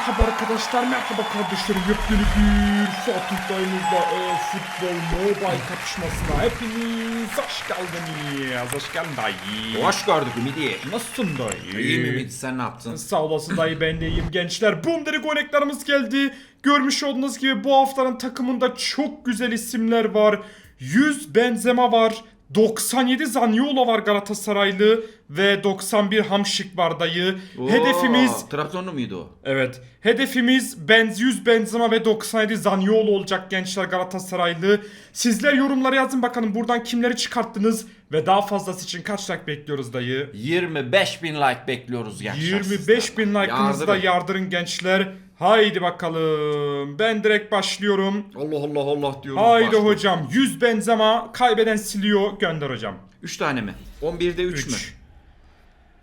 Merhaba arkadaşlar, merhaba kardeşlerim. Yepyeni bir Fatih Dayımızla e, futbol mobile kapışmasına hepiniz hoş geldiniz. Hoş geldin dayı. Hoş gördük Ümidi. Nasılsın dayı? İyiyim Ümidi sen ne yaptın? Sağ olasın dayı ben de iyiyim gençler. Boom dedik örneklerimiz geldi. Görmüş olduğunuz gibi bu haftanın takımında çok güzel isimler var. 100 Benzema var. 97 Zaniolo var Galatasaraylı ve 91 Hamşik var dayı. Hedefimiz Oo, Trabzonlu muydu o? Evet. Hedefimiz Benz 100 Benzema ve 97 Zaniolo olacak gençler Galatasaraylı. Sizler yorumlara yazın bakalım buradan kimleri çıkarttınız ve daha fazlası için kaç like bekliyoruz dayı? 25 bin like bekliyoruz gençler 25 bin sizden. like'ınızı da yardırın gençler. Haydi bakalım. Ben direkt başlıyorum. Allah Allah Allah diyoruz. Haydi başlıyor. hocam. 100 Benzema kaybeden siliyor. Gönder hocam. 3 tane mi? 11'de 3 mü? 3.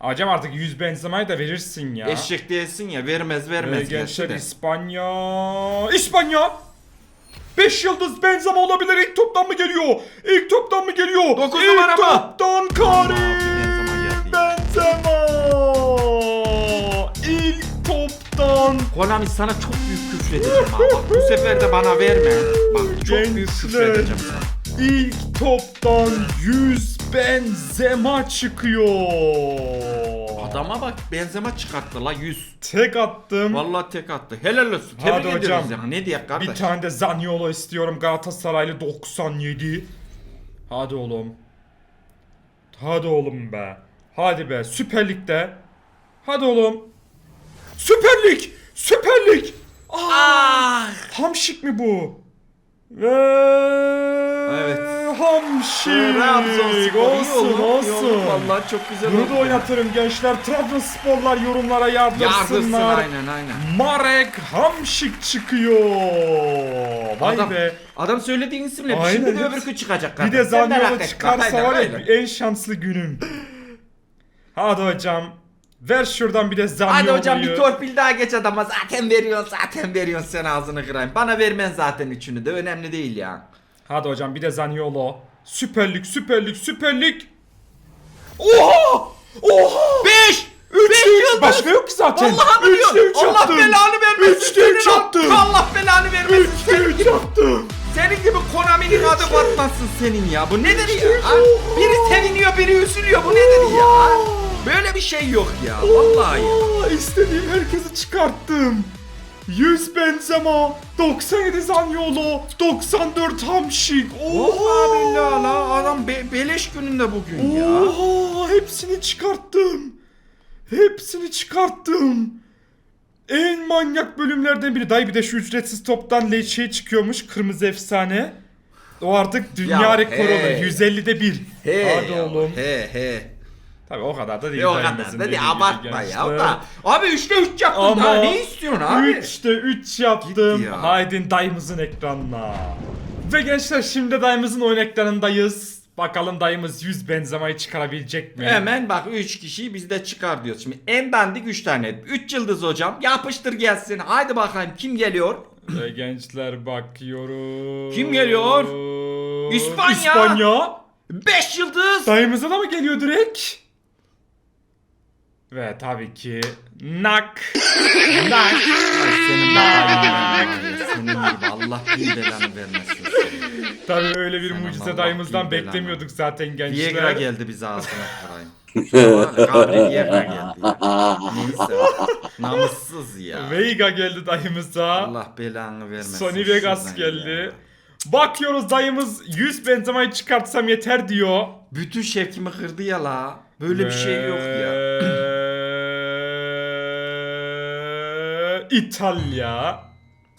Hocam artık 100 Benzema'yı da verirsin ya. Eşek değilsin ya vermez Ee, vermez. gençler gerçi de. İspanya. İspanya. 5 yıldız Benzema olabilir. İlk toptan mı geliyor? İlk toptan mı geliyor? Dokuz İlk numara mı? toptan Karim toptan Konami sana çok büyük küfür edeceğim ha. Bak bu sefer de bana verme. Bak çok büyük küfür Gençler. edeceğim sana. ilk toptan 100 Benzema çıkıyor. Adama bak benzema çıkarttı la 100. Tek attım. Vallahi tek attı. Helal olsun. Hadi Tebrik hocam. ediyoruz ya. Ne diye kardeş? Bir tane de Zaniolo istiyorum Galatasaraylı 97. Hadi oğlum. Hadi oğlum be. Hadi be Süper Lig'de. Hadi oğlum. Süper Lig! Süper Lig! Aa, Ah! Hamşik mi bu? Ve Evet. Hamşik. Trabzonspor iyi olsun iyi olsun. oldu. Vallahi çok güzel Bunu oldu. da oynatırım gençler. Trabzonsporlar yorumlara Yardırsın yardırsınlar. aynen aynen. Marek Hamşik çıkıyor. Vay Adam, be. adam söylediğin isimle Aynen, şimdi de öbürkü çıkacak Bir kardeş. de Sen merak Zaniolo çıkarsa var ya en şanslı günüm. Hadi hocam. Ver şuradan bir de Zaniolo'yu. Hadi hocam bir torpil daha geç adama zaten veriyorsun zaten veriyorsun sen ağzını kırayım. Bana vermen zaten üçünü de önemli değil ya. Hadi hocam bir de Zaniolo. Süper Lig, Süper Lig, Süper Lig. Oha! Oha! 5! 3 Beş yıldız! Başka yok ki zaten. Vallahi üç Allah yaptım. belanı vermesin. Üçte üç senin. yaptım. Allah belanı vermesin. 3'te Senin 3 gibi, yaptım. senin gibi Konami'nin adı batmasın senin ya. Bu nedir ya? Biri seviniyor biri üzülüyor. Bu nedir ya? Böyle bir şey yok ya. Vallahi. Aa, istediğim herkesi çıkarttım. 100 Benzema, 97 Zaniolo, 94 Hamşik. Vallahi billahi la adam be- beleş gününde bugün ya. Oha, hepsini çıkarttım. Hepsini çıkarttım. En manyak bölümlerden biri. Dayı bir de şu ücretsiz toptan şey çıkıyormuş. Kırmızı efsane. O artık dünya Ya, rekoru olur. 150'de 1. He Hadi oğlum. He he. Tabii o kadar da değil. E o kadar da değil abartma ya. da. Abi 3'te 3 yaptın Ama daha ne istiyorsun abi? 3'te 3 yaptım. Ya. Haydi dayımızın ekranına. Ve gençler şimdi dayımızın oyun ekranındayız. Bakalım dayımız 100 benzemayı çıkarabilecek mi? Hemen bak 3 kişiyi bizde çıkar diyoruz. Şimdi en dandik 3 tane. 3 yıldız hocam. Yapıştır gelsin. Haydi bakayım kim geliyor? Ve gençler bakıyoruz. Kim geliyor? İspanya. İspanya. 5 yıldız. Dayımıza da mı geliyor direkt? Ve tabii ki Nak. Nak. Ay senin babayın Senin gibi Allah bin belanı vermesin. Tabii öyle bir Sen mucize Allah dayımızdan bin beklemiyorduk zaten gençler. Viagra geldi bize ağzına kırayım. Gabriel Viagra geldi. ya. Neyse. Namussuz ya. Veiga geldi dayımıza. Allah belanı vermesin. Sony Vegas şuradan geldi. ya. Bakıyoruz dayımız 100 benzemayı çıkartsam yeter diyor. Bütün şevkimi kırdı ya la. Böyle bir şey yok ya. Ve- İtalya.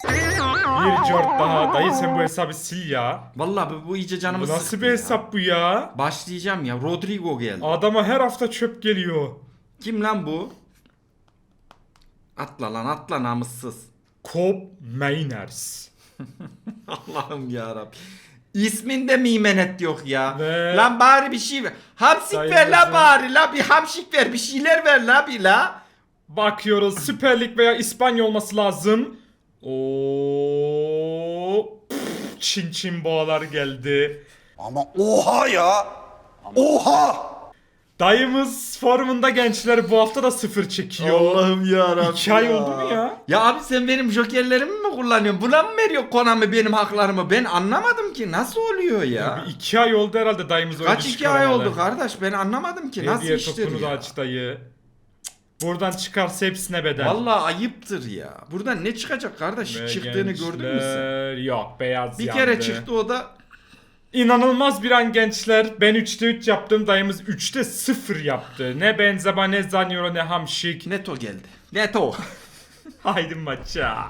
Bir jort daha. Dayı sen bu hesabı sil ya. Vallahi bu, bu iyice canımı Bu nasıl sıktı bir ya. hesap bu ya? Başlayacağım ya. Rodrigo geldi. Adama her hafta çöp geliyor. Kim lan bu? Atla lan atla namussuz. Cobb Mainers. Allah'ım ya İsminde mimenet yok ya. Ve- Lan bari bir şey ver. Hamsik Sayın ver la bari la. Bir hamşik ver. Bir şeyler ver la bir la. Bakıyoruz Süper Lig veya İspanya olması lazım. Oo, pff, Çin Çin boğalar geldi. Ama oha ya. Oha. Dayımız formunda gençler bu hafta da sıfır çekiyor. Allah'ım ya İki ay oldu mu ya? Ya abi sen benim jokerlerimi mi kullanıyorsun? Buna mı veriyor Konami benim haklarımı? Ben anlamadım ki nasıl oluyor ya? Bir iki ay oldu herhalde dayımız Kaç iki ay oldu kardeş ben anlamadım ki nasıl Hediye iştir topunu da ya? aç dayı. Buradan çıkarsa hepsine bedel. Vallahi ayıptır ya. Buradan ne çıkacak kardeş? Ve Çıktığını gördün mü sen? gençler, Yok beyaz Bir yandı. kere çıktı o da İnanılmaz bir an gençler. Ben 3'te 3 yaptım. Dayımız 3'te 0 yaptı. Ne Benzema ne Zaniolo ne Hamşik. Neto geldi. Neto. Haydi maça.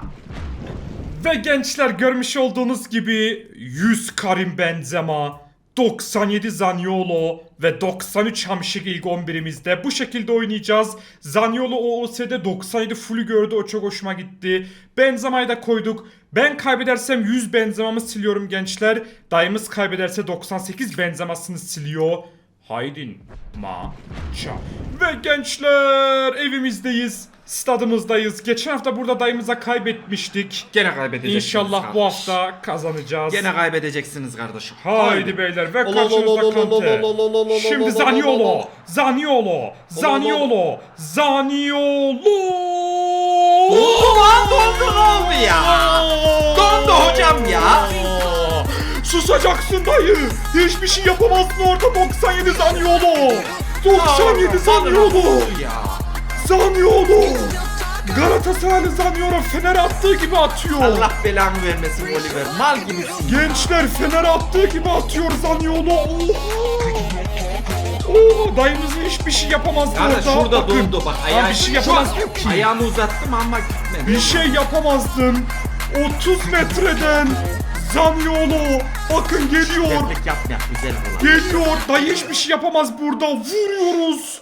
Ve gençler görmüş olduğunuz gibi 100 Karim Benzema, 97 Zaniolo ve 93 Hamşik ilk 11'imizde. Bu şekilde oynayacağız. Zaniolo OOS'de 97 full'ü gördü. O çok hoşuma gitti. Benzema'yı da koyduk. Ben kaybedersem 100 Benzema'mı siliyorum gençler. Dayımız kaybederse 98 Benzema'sını siliyor. Haydin maça. Ve gençler evimizdeyiz. Stadımızdayız. Geçen hafta burada dayımıza kaybetmiştik. Gene kaybedeceksiniz İnşallah bu kardeş. hafta kazanacağız. Gene kaybedeceksiniz kardeşim. Haydi beyler ve olo, Kante. Şimdi olo, Zaniolo. olo. Zaniolo. Zaniolo. Zaniolo. Dondu lan dondu ne oldu ya? Dondu hocam ya. Susacaksın dayı. Hiçbir şey yapamazsın orada 97 Zaniolo. 97 Zaniolo. Ya. Zaniolo. Galatasaraylı Zaniolo Fener attığı gibi atıyor. Allah belanı vermesin Oliver. Mal gibisin. Gençler Fener attığı gibi atıyor Zaniolo. Oo, dayımızın hiçbir şey yapamaz Kardeş orada. şurada Bakın. dondu bak. Ayağı bir şey Şu an yapamaz yok ki. Ayağımı uzattım ama gitmedi. Bir şey yapamazdın. 30 metreden Zaniolo. Bakın geliyor. Tebrik yapmayak güzel bulan. Geliyor. Dayı hiçbir şey yapamaz burada. Vuruyoruz.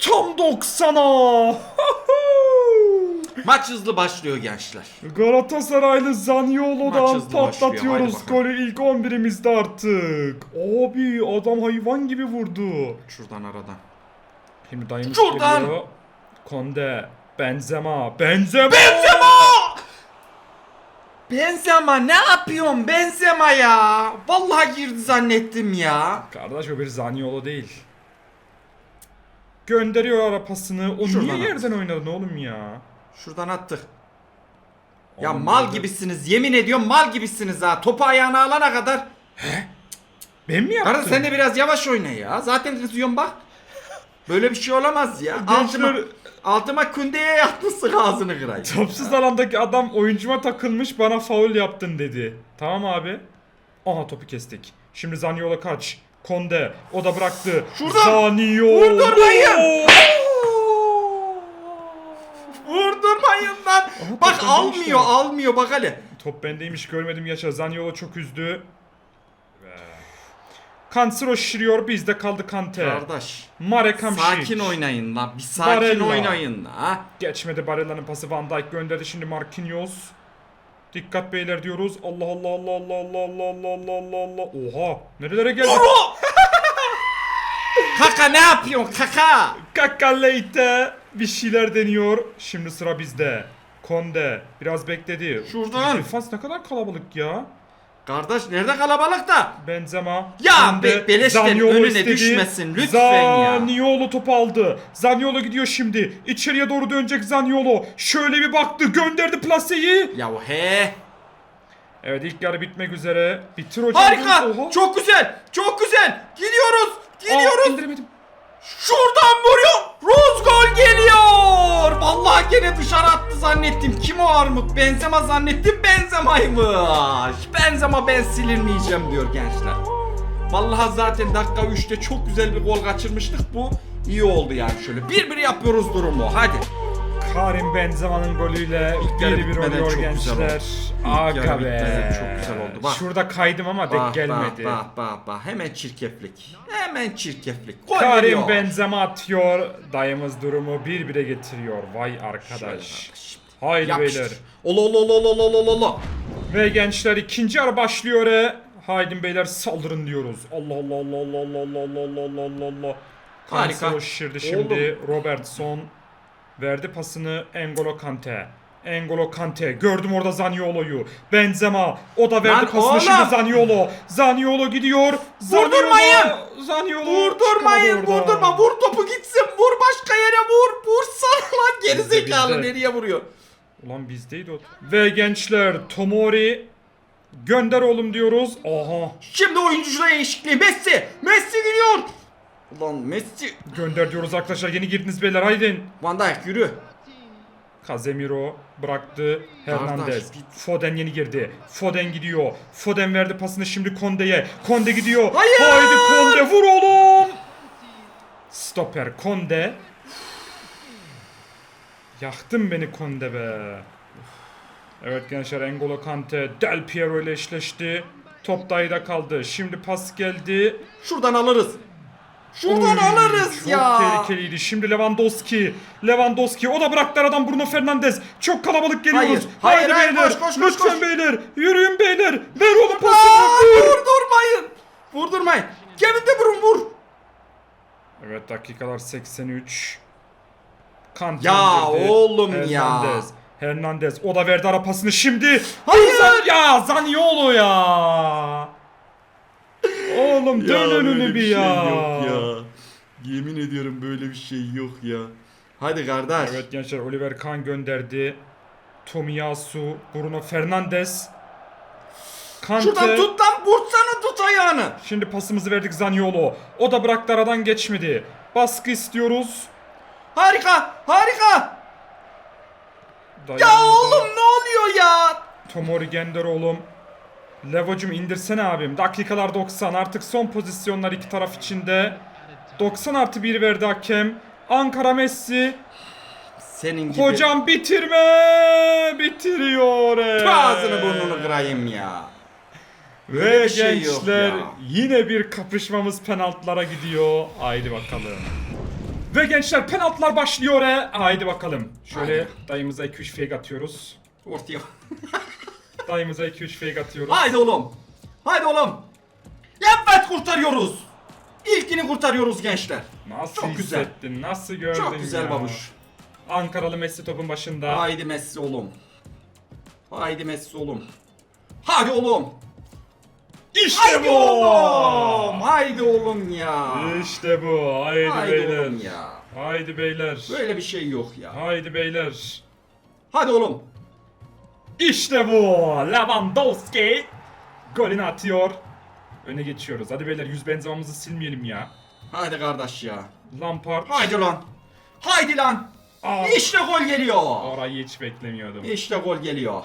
Tam 90'a. Maç hızlı başlıyor gençler. Galatasaraylı Maç Zaniolo'dan başlıyor, patlatıyoruz bakalım. golü ilk 11'imizde artık. Abi adam hayvan gibi vurdu. Şuradan aradan. Şimdi dayımız Şuradan. geliyor. Konde, Benzema, Benzema. Benzema! Benzema ne yapıyorsun Benzema ya? Vallahi girdi zannettim ya. Kardeş o bir Zaniolo değil. Gönderiyor ara pasını. O Şuradan niye at. yerden oynadın oğlum ya? Şuradan attık. Ya Oğlum mal gibisiniz. Yemin ediyorum mal gibisiniz ha. Topu ayağına alana kadar. Ben mi yaptım? Kardeş sen de biraz yavaş oyna ya. Zaten kızıyorum bak. Böyle bir şey olamaz ya. Gençler- Altıma, altıma kündeye yatmışsın ağzını kırayım. Topsuz alandaki adam oyuncuma takılmış bana faul yaptın dedi. Tamam abi. Aha topu kestik. Şimdi Zaniolo kaç. Konde. O da bıraktı. Şuradan. Zaniolo. Vurdurmayın. Vurdurmayın lan. Bak top almıyor bendeymiş almıyor bak hele. Top bendeymiş görmedim yaşa. Zaniolo çok üzdü. Cancelo şişiriyor bizde kaldı Kante. Kardeş. Marek Hamşik. Sakin oynayın lan. Bir sakin Barella. oynayın ha. Geçmedi Barella'nın pası Van Dijk gönderdi şimdi Marquinhos. Dikkat beyler diyoruz. Allah Allah Allah Allah Allah Allah Allah Allah Allah Allah. Oha nerelere geldi? Kaka ne yapıyorsun kaka? Kakaleyte bir şeyler deniyor. Şimdi sıra bizde. Konde biraz bekledi. Şuradan. Defans ne kadar kalabalık ya. Kardeş nerede kalabalık da? Benzema. Ya be- beleşten önüne istedi. düşmesin lütfen ya. Zaniolo topu aldı. Zaniolo gidiyor şimdi. İçeriye doğru dönecek Zaniolo. Şöyle bir baktı gönderdi plaseyi. Ya he. Evet ilk yarı bitmek üzere. Bitir hocam. Harika. Oha. Çok güzel. Çok güzel. Gidiyoruz. Aa, Gidiyoruz. indiremedim. Şuradan vuruyor. Rose gol geliyor. Vallahi gene dışarı attı zannettim. Kim o armut? Benzema zannettim. Benzema'ymış. Benzema ben silinmeyeceğim diyor gençler. Vallahi zaten dakika 3'te çok güzel bir gol kaçırmıştık. Bu iyi oldu yani şöyle. Bir bir yapıyoruz durumu. Hadi. Karim Benzema'nın golüyle İlk yarı 1-1 bitmeden oluyor çok güzel gençler. İlk yarı Aga bitmeden be. çok güzel oldu. Bak. Şurada kaydım ama denk gelmedi. Bak bak bak bak. Hemen çirkeflik. Hemen çirkeflik. Gol Karim geliyor. Benzema atıyor. Dayımız durumu 1-1'e getiriyor. Vay Şöyle arkadaş. kardeşim. Haydi Yapıştır. beyler. Olo olo olo olo olo olo. Ve gençler ikinci yarı başlıyor. E. Haydi beyler saldırın diyoruz. Allah Allah Allah Allah Allah Allah Allah Allah Allah Allah. Harika. Şişirdi şimdi. Robertson verdi pasını Engolo Kante. Engolo Kante. Gördüm orada Zaniolo'yu. Benzema. O da verdi Lan pasını oğlum! şimdi Zaniolo. Zaniolo gidiyor. Zaniolo. Vurdurmayın! Zaniolo. Vurdurmayın vurdurma vur topu gitsin vur başka yere vur vursana lan geri Bizde, zekalı bizde. nereye vuruyor? Ulan bizdeydi o. Ve gençler Tomori gönder oğlum diyoruz. Aha Şimdi oyuncular değişikliği Messi Messi gidiyor. Ulan Messi gönder diyoruz arkadaşlar yeni girdiniz beyler haydi. Van Dijk yürü. Casemiro bıraktı. Hernandez. Foden yeni girdi. Foden gidiyor. Foden verdi pasını şimdi Konde'ye. Konde gidiyor. Hayır! Haydi Konde vur oğlum. Stoper Konde. Yaktın beni Konde be. Evet gençler Engolo Kante Del Piero ile eşleşti. Top dayıda kaldı. Şimdi pas geldi. Şuradan alırız. Şuradan Oy, alırız çok ya. tehlikeliydi. Şimdi Lewandowski. Lewandowski. O da bıraktı aradan Bruno Fernandes. Çok kalabalık geliyoruz. Hayır, hayır, Haydi hayır, beyler. koş, koş, koş, Lütfen koş. beyler. Yürüyün beyler. Ver onu pasını. Vur. vurdurmayın. Vurdurmayın. Kevin De Bruyne vur. Evet dakikalar 83. Kante Ya oğlum ya. Hernandez. Hernandez. O da verdi ara pasını şimdi. Hayır. Ya Zaniolo ya. Oğlum dön önünü bir şey ya. Yemin ediyorum böyle bir şey yok ya. Hadi kardeş. Evet gençler Oliver Kahn gönderdi. Tomiyasu, Bruno Fernandes. Kante. Şuradan tut lan vursana tut ayağını. Şimdi pasımızı verdik Zaniolo. O da bıraktı aradan geçmedi. Baskı istiyoruz. Harika harika. Ya Dayandı. oğlum ne oluyor ya? Tomori gönder oğlum. Levocum indirsene abim. Dakikalar 90. Artık son pozisyonlar iki taraf içinde. 90 artı 1 verdi hakem. Ankara Messi. Senin gibi. Hocam bitirme. Bitiriyor. Tüh, ağzını burnunu kırayım ya. Ve şey gençler ya. yine bir kapışmamız penaltılara gidiyor. Haydi bakalım. Ve gençler penaltılar başlıyor. he. Haydi bakalım. Şöyle Haydi. dayımıza 2-3 fake atıyoruz. Ortaya. Dayımıza 2-3 fake atıyoruz. Haydi oğlum. Haydi oğlum. Evet kurtarıyoruz. İlkini kurtarıyoruz gençler. Nasıl Çok güzel. hissettin? Nasıl gördün Çok güzel ya? babuş. Ankaralı Messi topun başında. Haydi Messi oğlum. Haydi Messi oğlum. Hadi oğlum. İşte Haydi bu. oğlum. Haydi oğlum ya. İşte bu. Haydi, Haydi beyler. oğlum ya. Haydi beyler. Böyle bir şey yok ya. Haydi beyler. Hadi oğlum. İşte bu. Lewandowski golünü atıyor. Öne geçiyoruz. Hadi beyler yüz benzemamızı silmeyelim ya. Hadi kardeş ya. Lampard. Haydi lan. Haydi lan. Aa, İşte gol geliyor. Orayı hiç beklemiyordum. İşte gol geliyor.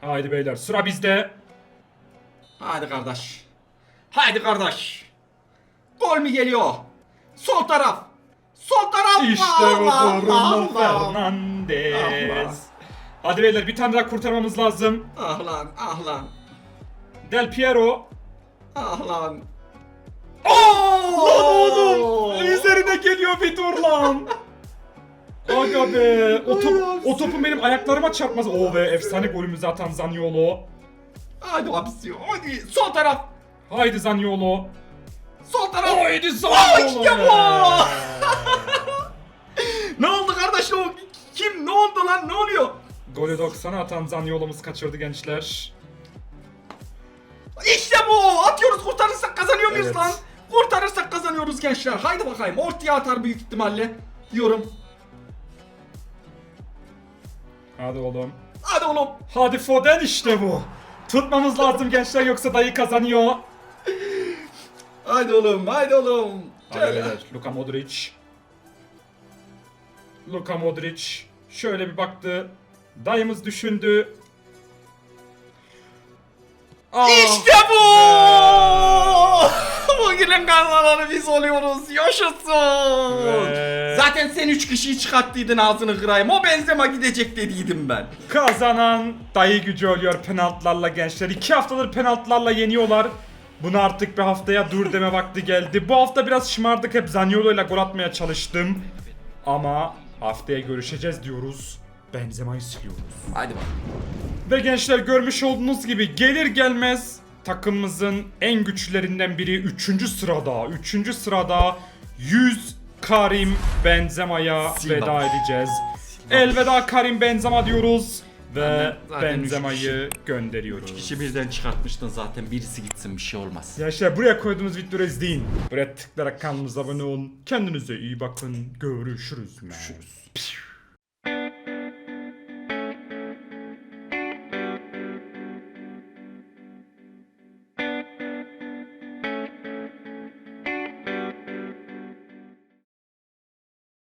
Haydi beyler sıra bizde. Hadi kardeş. Haydi kardeş. Gol mü geliyor? Sol taraf. Sol taraf. İşte bu Bruno. Fernandes. Allah. Hadi beyler bir tane daha kurtarmamız lazım. Ah lan ah lan. Del Piero. Ah lan. Lan oğlum! Üzerine geliyor bir dur lan. Aga be. O, top, o topun benim ayaklarıma çarpmaz. O be efsane golümüzü atan Zaniolo. Hadi abisi. Hadi sol taraf. Haydi Zaniolo. Sol taraf. Haydi Zaniolo. işte bu. Ne oldu kardeş o? Kim? Ne oldu lan? Ne oluyor? Golü 90'a atan Zaniolo'muz kaçırdı gençler. İşte bu. Atıyoruz. Kurtarırsak kazanıyor muyuz Evet. lan? Kurtarırsak kazanıyoruz gençler. Haydi bakayım. Ortaya atar büyük ihtimalle. Diyorum. Hadi oğlum. Hadi oğlum. Hadi Foden işte bu. Tutmamız lazım gençler yoksa dayı kazanıyor. Haydi oğlum. Haydi oğlum. Hadi beyler. Luka Modric. Luka Modric. Şöyle bir baktı. Dayımız düşündü. Aa, İşte bu! Bugünün kazananı biz oluyoruz. Yaşasın! Ve- Zaten sen üç kişiyi çıkarttıydın ağzını kırayım. O benzema gidecek dediydim ben. Kazanan dayı gücü oluyor penaltılarla gençler. İki haftadır penaltılarla yeniyorlar. Bunu artık bir haftaya dur deme vakti geldi. Bu hafta biraz şımardık hep Zaniolo ile gol atmaya çalıştım. Ama haftaya görüşeceğiz diyoruz. Benzema'yı siliyoruz. Hadi bak. Ve gençler görmüş olduğunuz gibi gelir gelmez takımımızın en güçlülerinden biri 3. sırada. 3. sırada 100 Karim Benzema'ya Silva. veda edeceğiz. Elveda Karim Benzema diyoruz. Ve Zaten- zaten üç Benzema'yı gönderiyoruz. Kişi birden çıkartmıştın zaten birisi gitsin bir şey olmaz. Ya işte buraya koyduğunuz videoları izleyin. Buraya tıklayarak kanalımıza abone olun. Kendinize iyi bakın. Görüşürüz. Görüşürüz.